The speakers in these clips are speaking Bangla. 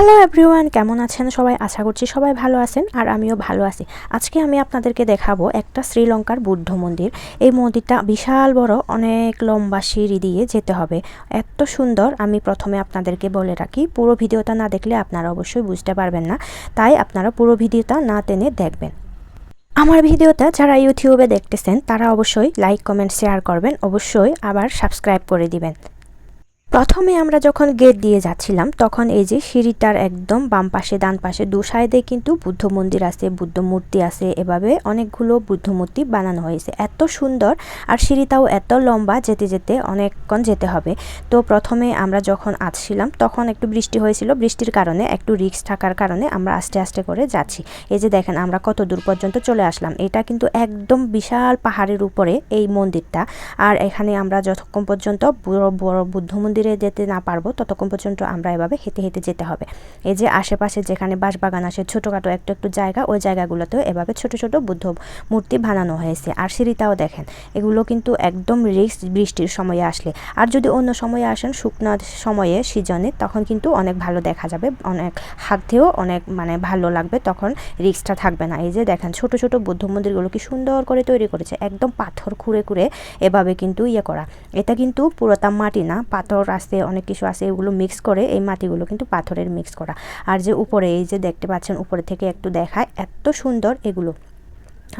হ্যালো এভরিওয়ান কেমন আছেন সবাই? আশা করছি সবাই ভালো আছেন আর আমিও ভালো আছি। আজকে আমি আপনাদেরকে দেখাবো একটা শ্রীলঙ্কার বুদ্ধ মন্দির। এই মন্দিরটা বিশাল বড়, অনেক লম্বা সিঁড়ি দিয়ে যেতে হবে। এত সুন্দর, আমি প্রথমে আপনাদেরকে বলে রাখি, পুরো ভিডিওটা না দেখলে আপনারা অবশ্যই বুঝতে পারবেন না। তাই আপনারা পুরো ভিডিওটা না টেনে দেখবেন। আমার ভিডিওটা যারা ইউটিউবে দেখতেছেন, তারা অবশ্যই লাইক কমেন্ট শেয়ার করবেন। অবশ্যই আবার সাবস্ক্রাইব করে দিবেন। প্রথমে আমরা যখন গেট দিয়ে যাচ্ছিলাম, তখন এই যে সিঁড়িটার একদম বাম পাশে, ডান পাশে দু সাইডে কিন্তু বুদ্ধ মন্দির আছে, বুদ্ধ মূর্তি আছে, এভাবে অনেকগুলো বুদ্ধ মূর্তি বানানো হয়েছে। এত সুন্দর আর সিঁড়িটাও এত লম্বা, যেতে যেতে অনেকক্ষণ যেতে হবে। তো প্রথমে আমরা যখন আসছিলাম, তখন একটু বৃষ্টি হয়েছিল। বৃষ্টির কারণে একটু রিক্স থাকার কারণে আমরা আস্তে আস্তে করে যাচ্ছি। এই যে দেখেন, আমরা কত দূর পর্যন্ত চলে আসলাম। এটা কিন্তু একদম বিশাল পাহাড়ের উপরে এই মন্দিরটা। আর এখানে আমরা যতক্ষণ পর্যন্ত বড় বড় বুদ্ধ মন্দির মন্দিরে যেতে না পারব, ততক্ষণ পর্যন্ত আমরা এভাবে হেঁটে হেঁটে যেতে হবে। এই যে আশেপাশে যেখানে বাঁশবাগান আসে ছোটোখাটো একটু একটু জায়গা, ওই জায়গাগুলোতেও এভাবে ছোট ছোট বুদ্ধ মূর্তি বানানো হয়েছে। আর সিঁড়িটাও দেখেন, এগুলো কিন্তু একদম রিক্স বৃষ্টির সময়ে আসলে। আর যদি অন্য সময়ে আসেন, শুকনো সময়ে, সিজনে, তখন কিন্তু অনেক ভালো দেখা যাবে, অনেক হাতেও অনেক মানে ভালো লাগবে, তখন রিক্সটা থাকবে না। এই যে দেখেন, ছোট ছোট বুদ্ধ মন্দিরগুলো কি সুন্দর করে তৈরি করেছে, একদম পাথর খুঁড়ে খুঁড়ে এভাবে কিন্তু ইয়ে করা। এটা কিন্তু পুরোটা মাটি না, পাথর আছে অনেক কিছু আছে, এগুলো মিক্স করে এই মাটিগুলো কিন্তু পাথরের মিক্স করা। আর যে উপরে, এই যে দেখতে পাচ্ছেন, উপরে থেকে একটু দেখায়, এত সুন্দর এগুলো।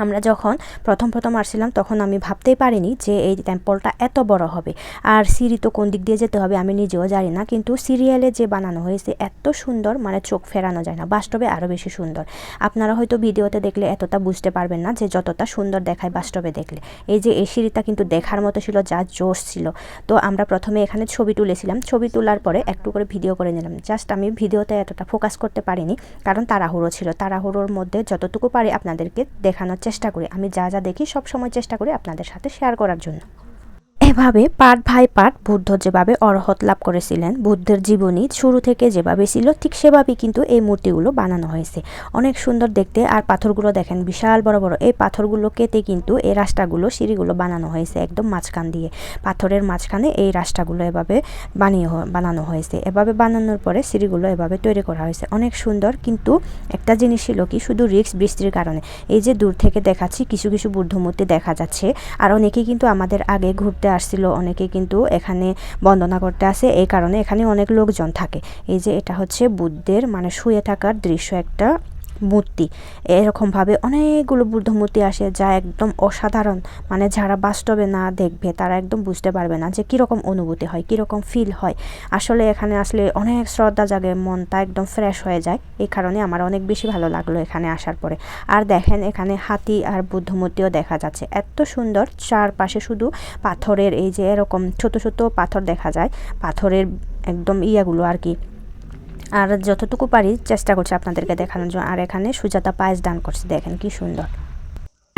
আমরা যখন প্রথম প্রথম আসছিলাম, তখন আমি ভাবতেই পারিনি যে এই টেম্পলটা এত বড় হবে। আর সিঁড়ি তো কোন দিক দিয়ে যেতে হবে আমি নিজেও জানি না, কিন্তু সিরিয়ালে যে বানানো হয়েছে, এত সুন্দর মানে চোখ ফেরানো যায় না, বাস্তবে আরও বেশি সুন্দর। আপনারা হয়তো ভিডিওতে দেখলে এতটা বুঝতে পারবেন না যে যতটা সুন্দর দেখায় বাস্তবে দেখলে। এই যে এই সিঁড়িটা কিন্তু দেখার মতো ছিল, যা জোশ ছিল। তো আমরা প্রথমে এখানে ছবি তুলেছিলাম। ছবি তোলার পরে একটু করে ভিডিও করে নিলাম। জাস্ট আমি ভিডিওতে এতটা ফোকাস করতে পারিনি, কারণ তাড়াহুড়ো ছিল। তাড়াহুড়োর মধ্যে যতটুকু পারি আপনাদেরকে দেখানোর চেষ্টা করি। আমি যা যা দেখি সব সময় চেষ্টা করি আপনাদের সাথে শেয়ার করার জন্য। এভাবে পাট ভাই পাট বুদ্ধ যেভাবে অরহত লাভ করেছিলেন, বুদ্ধের জীবনী শুরু থেকে যেভাবে ছিল, ঠিক সেভাবেই কিন্তু এই মূর্তিগুলো বানানো হয়েছে। অনেক সুন্দর দেখতে, আর পাথরগুলো দেখেন, বিশাল বড় বড়। এই পাথরগুলো কেটে কিন্তু এই রাস্তাগুলো, সিঁড়িগুলো বানানো হয়েছে একদম মাঝখান দিয়ে। পাথরের মাঝখানে এই রাস্তাগুলো এভাবে বানিয়ে বানানো হয়েছে। এভাবে বানানোর পরে সিঁড়িগুলো এভাবে তৈরি করা হয়েছে। অনেক সুন্দর, কিন্তু একটা জিনিস ছিল কি, শুধু রিক্স বৃষ্টির কারণে। এই যে দূর থেকে দেখাচ্ছি, কিছু কিছু বুদ্ধ মূর্তি দেখা যাচ্ছে, আর অনেকেই কিন্তু আমাদের আগে ঘুরতে আসছিল, অনেকে কিন্তু এখানে বন্দনা করতে আসে। এই কারণে এখানে অনেক লোকজন থাকে। এই যে এটা হচ্ছে বুদ্ধের মানে শুয়ে থাকার দৃশ্য একটা মূর্তি। এরকমভাবে অনেকগুলো বুদ্ধ মূর্তি আসে যা একদম অসাধারণ। মানে যারা বাস্তবে না দেখবে, তারা একদম বুঝতে পারবে না যে কীরকম অনুভূতি হয়, কীরকম ফিল হয়। আসলে এখানে আসলে অনেক শ্রদ্ধা জাগে, মনটা একদম ফ্রেশ হয়ে যায়। এই কারণে আমার অনেক বেশি ভালো লাগল এখানে আসার পরে। আর দেখেন, এখানে হাতি আর বুদ্ধ মূর্তিও দেখা যাচ্ছে। এত সুন্দর, চারপাশে শুধু পাথরের এই যে এরকম ছোট ছোট পাথর দেখা যায়। পাথরের একদম ইয়াগুলো আর কি। আর যতটুকু পারি চেষ্টা করছি আপনাদেরকে দেখানোর জন্য। আর এখানে সুজাতা পায়েস ডান করছে, দেখেন কি সুন্দর।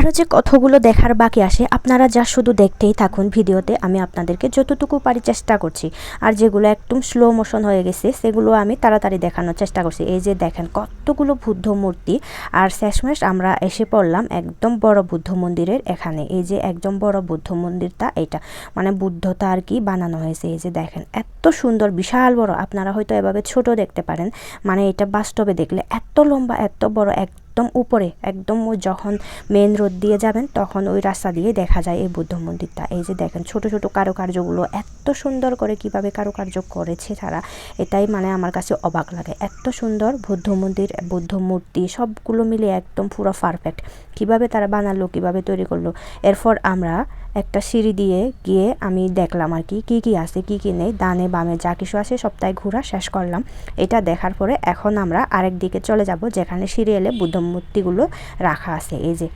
আরও যে কতগুলো দেখার বাকি আসে, আপনারা যা শুধু দেখতেই থাকুন ভিডিওতে, আমি আপনাদেরকে যতটুকু পারি চেষ্টা করছি। আর যেগুলো একদম স্লো মোশন হয়ে গেছে, সেগুলো আমি তাড়াতাড়ি দেখানোর চেষ্টা করছি। এই যে দেখেন কতগুলো বুদ্ধ মূর্তি, আর শেষমেশ আমরা এসে পড়লাম একদম বড় বুদ্ধ মন্দিরের এখানে। এই যে একদম বড় বুদ্ধ মন্দিরটা এটা মানে বুদ্ধতা আর কি বানানো হয়েছে। এই যে দেখেন এত সুন্দর, বিশাল বড়। আপনারা হয়তো এভাবে ছোট দেখতে পারেন মানে এটা বাস্তবে দেখলে এত লম্বা, এত বড় এক একদম উপরে, একদম ওই যখন মেন রোড দিয়ে যাবেন তখন ওই রাস্তা দিয়ে দেখা যায় এই বুদ্ধ মন্দিরটা। এই যে দেখেন ছোট ছোট কারুকার্যগুলো এত সুন্দর করে কীভাবে কারুকার্য করেছে তারা, এটাই মানে আমার কাছে অবাক লাগে। এত সুন্দর বুদ্ধ মন্দির, বুদ্ধ মূর্তি সবগুলো মিলে একদম পুরো পারফেক্ট কীভাবে তারা বানালো, কীভাবে তৈরি করল। এরপর আমরা একটা সিঁড়ি দিয়ে গিয়ে আমি দেখলাম আর কি, কী কী আছে, কী কী নেই দানে বামে যা কিছু আছে সপ্তাহে ঘোরা শেষ করলাম। এটা দেখার পরে এখন আমরা আরেক দিকে চলে যাব যেখানে সিঁড়ি এলে বুদ্ধ মূর্তিগুলো রাখা আছে। এই যে,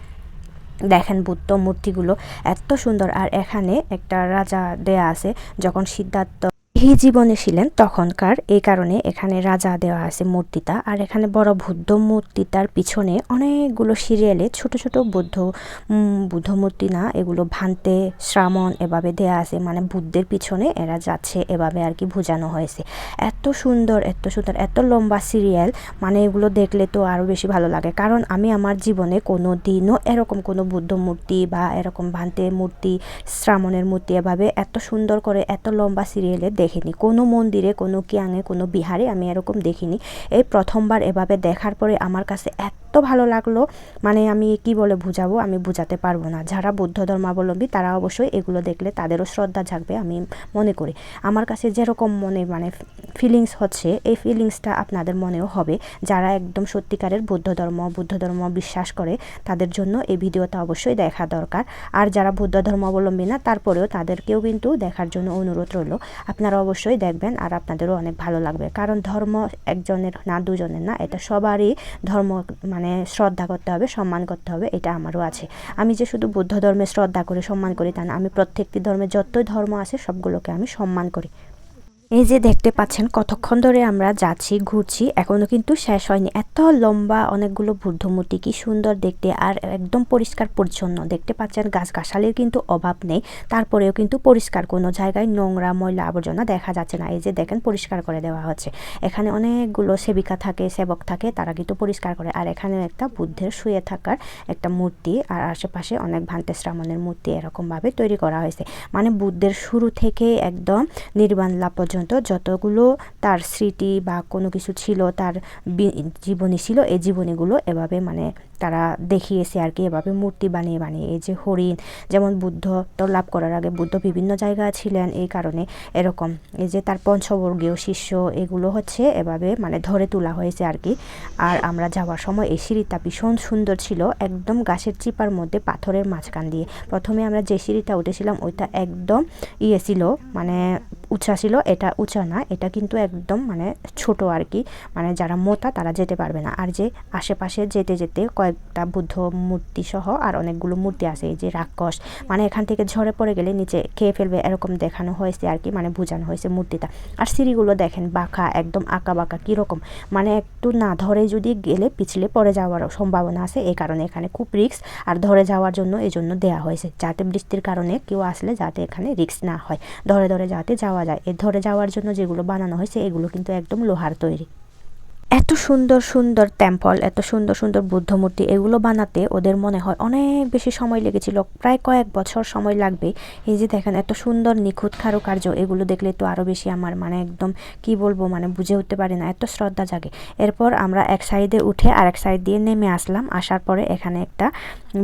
দেখেন বুদ্ধ মূর্তিগুলো এত সুন্দর। আর এখানে একটা রাজা দেয়া আছে যখন সিদ্ধার্থ এই জীবনে ছিলেন তখনকার এই কারণে এখানে রাজা দেওয়া আছে মূর্তিটা। আর এখানে বড় বুদ্ধ মূর্তিটার পিছনে অনেকগুলো সিরিয়ালে ছোট ছোট বুদ্ধ বুদ্ধ মূর্তি না, এগুলো ভান্তে শ্রামণ এভাবে দেয়া আছে। মানে বুদ্ধের পিছনে এরা যাচ্ছে এভাবে আর কি বোঝানো হয়েছে। এত সুন্দর এত সুন্দর, এত লম্বা সিরিয়াল মানে এগুলো দেখলে তো আরও বেশি ভালো লাগে। কারণ আমি আমার জীবনে কোনো দিনও এরকম কোনো বুদ্ধ মূর্তি বা এরকম ভান্তে মূর্তি শ্রামণের মূর্তি এভাবে এত সুন্দর করে, এত লম্বা সিরিয়ালে দেখে দেখিনি। কোনো মন্দিরে, কোনো কিয়াঙে কোনো বিহারে আমি এরকম দেখিনি। এই প্রথমবার এভাবে দেখার পরে আমার কাছে এত ভালো লাগল। মানে আমি কি বলে বুঝাবো? আমি বুঝাতে পারব না। যারা বৌদ্ধ ধর্মাবলম্বী, তারা অবশ্যই এগুলো দেখলে তাদেরও শ্রদ্ধা জাগবে, আমি মনে করি। আমার কাছে যেরকম মনে মানে ফিলিংস হচ্ছে, এই ফিলিংসটা আপনাদের মনেও হবে। যারা একদম সত্যিকারের বৌদ্ধ ধর্ম, বুদ্ধ ধর্ম বিশ্বাস করে, তাদের জন্য এই ভিডিওটা অবশ্যই দেখা দরকার। আর যারা বৌদ্ধ ধর্মাবলম্বী না, তারপরেও তাদেরকেও কিন্তু দেখার জন্য অনুরোধ রইল। আপনারা অবশ্যই দেখবেন আর আপনাদেরও অনেক ভালো লাগবে। কারণ ধর্ম একজনের না, দুজনের না, এটা সবারই ধর্ম মানে শ্রদ্ধা করতে হবে, সম্মান করতে হবে, এটা আমারও আছে। আমি যে শুধু বৌদ্ধ ধর্মে শ্রদ্ধা করি, সম্মান করি তা না, আমি প্রত্যেকটি ধর্মে যতই ধর্ম আছে সবগুলোকে আমি সম্মান করি। এই যে দেখতে পাচ্ছেন কতক্ষণ ধরে আমরা যাচ্ছি, ঘুরছি, এখনও কিন্তু শেষ হয়নি। এত লম্বা অনেকগুলো বুদ্ধ মূর্তি কি সুন্দর দেখতে আর একদম পরিষ্কার পরিচ্ছন্ন। দেখতে পাচ্ছেন গাছগাছালির কিন্তু অভাব নেই, তারপরেও কিন্তু পরিষ্কার। কোনো জায়গায় নোংরা, ময়লা আবর্জনা দেখা যাচ্ছে না। এই যে দেখেন পরিষ্কার করে দেওয়া হচ্ছে। এখানে অনেকগুলো সেবিকা থাকে, সেবক থাকে, তারা কিন্তু পরিষ্কার করে। আর এখানে একটা বুদ্ধের শুয়ে থাকার একটা মূর্তি আর আশেপাশে অনেক ভান্তে শ্রামণের মূর্তি এরকমভাবে তৈরি করা হয়েছে। মানে বুদ্ধের শুরু থেকে একদম নির্বাণ লাভ পর্যন্ত যতগুলো তার স্মৃতি বা কোনো কিছু ছিল, তার জীবনী ছিল, এই জীবনীগুলো এভাবে মানে তারা দেখিয়েছে আর কি, এভাবে মূর্তি বানিয়ে বানিয়ে। এই যে হরিণ, যেমন বুদ্ধ তো লাভ করার আগে বুদ্ধ বিভিন্ন জায়গায় ছিলেন, এই কারণে এরকম। এই যে তার পঞ্চবর্গীয় শিষ্য, এগুলো হচ্ছে এভাবে মানে ধরে তোলা হয়েছে আর কি। আর আমরা যাওয়ার সময় এই সিঁড়িটা ভীষণ সুন্দর ছিল, একদম গাছের চিপার মধ্যে পাথরের মাঝখান দিয়ে। প্রথমে আমরা যে সিঁড়িটা উঠেছিলাম, ওইটা একদম ইয়ে ছিল মানে উঁচা ছিল, এটা উঁচা না, এটা কিন্তু একদম মানে ছোট আর কি। মানে যারা মোটা তারা যেতে পারবে না। আর যে আশেপাশে যেতে যেতে কয়েকটা বুদ্ধ মূর্তি সহ আর অনেকগুলো মূর্তি আছে, এই যে রাক্ষস। মানে এখান থেকে ঝরে পড়ে গেলে নিচে খেয়ে ফেলবে, এরকম দেখানো হয়েছে আর কি মানে বোঝানো হয়েছে মূর্তিটা। আর সিঁড়িগুলো দেখেন, বাঁকা, একদম আঁকা বাঁকা, কীরকম। মানে একটু না ধরে যদি গেলে পিছলে পড়ে যাওয়ার সম্ভাবনা আছে, এই কারণে এখানে খুব রিক্স আর ধরে যাওয়ার জন্য এই জন্য দেওয়া হয়েছে, যাতে বৃষ্টির কারণে কেউ আসলে যাতে এখানে রিক্স না হয়। ধরে ধরে যাতে যাওয়া যায়। এ ধরে যাওয়ার জন্য যেগুলো বানানো হয়েছে, এগুলো কিন্তু একদম লোহার তৈরি। এত সুন্দর সুন্দর টেম্পল এত সুন্দর সুন্দর বুদ্ধ মূর্তি, এগুলো বানাতে ওদের মনে হয় অনেক বেশি সময় লেগেছিল, প্রায় কয়েক বছর সময় লাগবে। এই যে দেখেন, এত সুন্দর নিখুঁত কারুকার্য, এগুলো দেখলে তো আরও বেশি আমার মানে একদম কি বলব মানে বুঝে উঠতে পারি না, এত শ্রদ্ধা জাগে। এরপর আমরা এক সাইডে উঠে আর এক সাইড দিয়ে নেমে আসলাম, আসার পরে এখানে একটা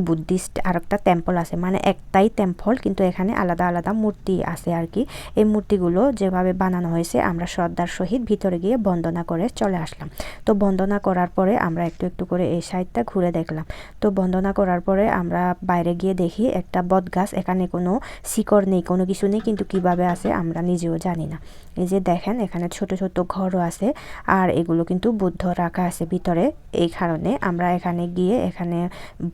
বুদ্ধিস্ট আর একটা টেম্পল আছে মানে একটাই টেম্পল কিন্তু এখানে আলাদা আলাদা মূর্তি আছে আর কি। এই মূর্তিগুলো যেভাবে বানানো হয়েছে, আমরা শ্রদ্ধার সহিত ভিতরে গিয়ে বন্দনা করে চলে আসলাম। তো বন্দনা করার পরে আমরা একটু একটু করে এই সাইডটা ঘুরে দেখলাম। তো বন্দনা করার পরে আমরা বাইরে গিয়ে দেখি একটা বট গাছ এখানে কোনো শিকড় নেই, কোনো কিছু নেই, কিন্তু কীভাবে আছে আমরা নিজেও জানি না। এই যে দেখেন, এখানে ছোট ছোট ঘরও আছে আর এগুলো কিন্তু বুদ্ধ রাখা আছে ভিতরে। এই কারণে আমরা এখানে গিয়ে এখানে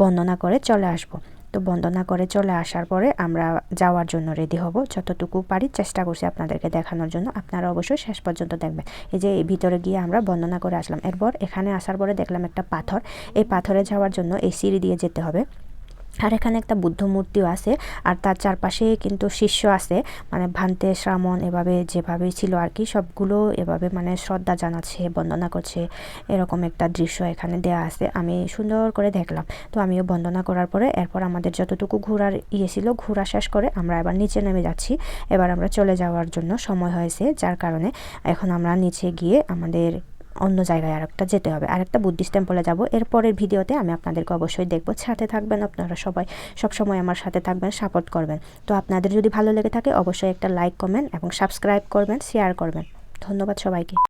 বন্দনা করে চলে আসব। তো বন্দনা করে চলে আসার পরে আমরা যাওয়ার জন্য রেডি হব। যতটুকু পারি চেষ্টা করছি আপনাদেরকে দেখানোর জন্য। আপনারা অবশ্যই শেষ পর্যন্ত দেখবেন। এই যে ভিতরে গিয়ে আমরা বন্দনা করে আসলাম। এরপর এখানে আসার পরে দেখলাম একটা পাথর। এই পাথরে যাওয়ার জন্য এই সিঁড়ি দিয়ে যেতে হবে। আর এখানে একটা বুদ্ধ মূর্তিও আছে, আর তার চারপাশে কিন্তু শিষ্য আছে। মানে ভান্তে শ্রামণ এভাবে যেভাবে ছিল আর কি, সবগুলো এভাবে মানে শ্রদ্ধা জানাচ্ছে, বন্দনা করছে। এরকম একটা দৃশ্য এখানে দেয়া আছে, আমি সুন্দর করে দেখলাম। তো আমিও বন্দনা করার পরে এরপর আমাদের যতটুকু ঘোরার ইয়ে ছিল, ঘোরা শেষ করে আমরা এবার নিচে নেমে যাচ্ছি। এবার আমরা চলে যাওয়ার জন্য সময় হয়েছে, যার কারণে এখন আমরা নিচে গিয়ে আমাদের অন্য জায়গায় আর একটা যেতে হবে, আরেকটা বুদ্ধিস্ট টেম্পলে যাব। এরপরের ভিডিওতে আমি আপনাদেরকে অবশ্যই দেখব। সাথে থাকবেন আপনারা সবাই, সব সময় আমার সাথে থাকবেন সাপোর্ট করবেন। তো আপনাদের যদি ভালো লেগে থাকে, অবশ্যই একটা লাইক কমেন্ট এবং সাবস্ক্রাইব করবেন শেয়ার করবেন। ধন্যবাদ সবাইকে।